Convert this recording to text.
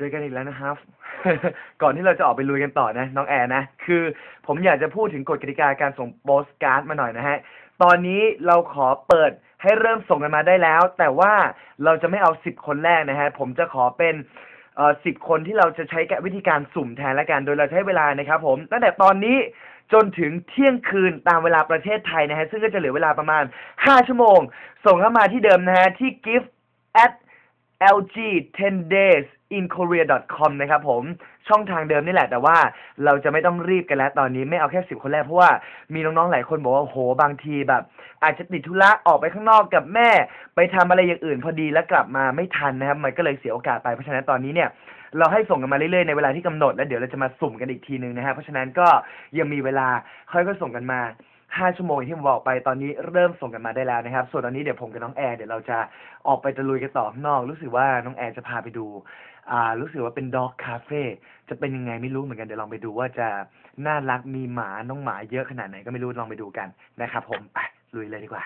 เจอกันอีกแล้วนะครับ ก่อนที่เราจะออกไปลุยกันต่อนะ น้องแอร์นะ คือผมอยากจะพูดถึงกฎกติกาการส่งโปสการ์ดมาหน่อยนะฮะ ตอนนี้เราขอเปิดให้เริ่มส่งกันมาได้แล้ว แต่ว่าเราจะไม่เอาสิบคนแรกนะฮะ ผมจะขอเป็นสิบคนที่เราจะใช้วิธีการสุ่มแทนละกัน โดยเราใช้เวลานะครับผมตั้งแต่ตอนนี้จนถึงเที่ยงคืนตามเวลาประเทศไทยนะฮะ ซึ่งก็จะเหลือเวลาประมาณ 5 ชั่วโมง ส่งเข้ามาที่เดิมนะฮะ ที่ gift at lg 10 days in korea com นะครับผม ช่องทางเดิมนี่แหละ แต่ว่าเราจะไม่ต้องรีบกันแล้วตอนนี้ไม่เอาแค่สิบคนแรก เพราะว่ามีน้องๆ หลายคนบอกว่าโหบางทีแบบ อาจจะติดธุระออกไปข้างนอกกับแม่ ไปทำอะไรอย่างอื่นพอดีแล้วกลับมาไม่ทันนะครับ มันก็เลยเสียโอกาสไป เพราะฉะนั้นตอนนี้เนี่ยเราให้ส่งกันมาเรื่อยๆ ในเวลาที่กำหนดแล้วเดี๋ยวเราจะมาสุ่มกันอีกทีนึงนะฮะเพราะฉะนั้นก็ยังมีเวลาค่อยๆส่งกันมา ห้าชั่วโมงที่ผมบอกไปตอนนี้เริ่มส่งกันมาได้แล้วนะครับ ส่วนตอนนี้เดี๋ยวผมกับน้องแอร์เดี๋ยวเราจะออกไปตะลุยกันต่อข้างนอก รู้สึกว่าน้องแอร์จะพาไปดู อ่า รู้สึกว่าเป็นด็อกคาเฟ่จะเป็นยังไงไม่รู้เหมือนกันเดี๋ยวลองไปดูว่าจะน่ารักมีหมาน้องหมาเยอะขนาดไหนก็ไม่รู้ลองไปดูกันนะครับผมไปลุยเลยดีกว่า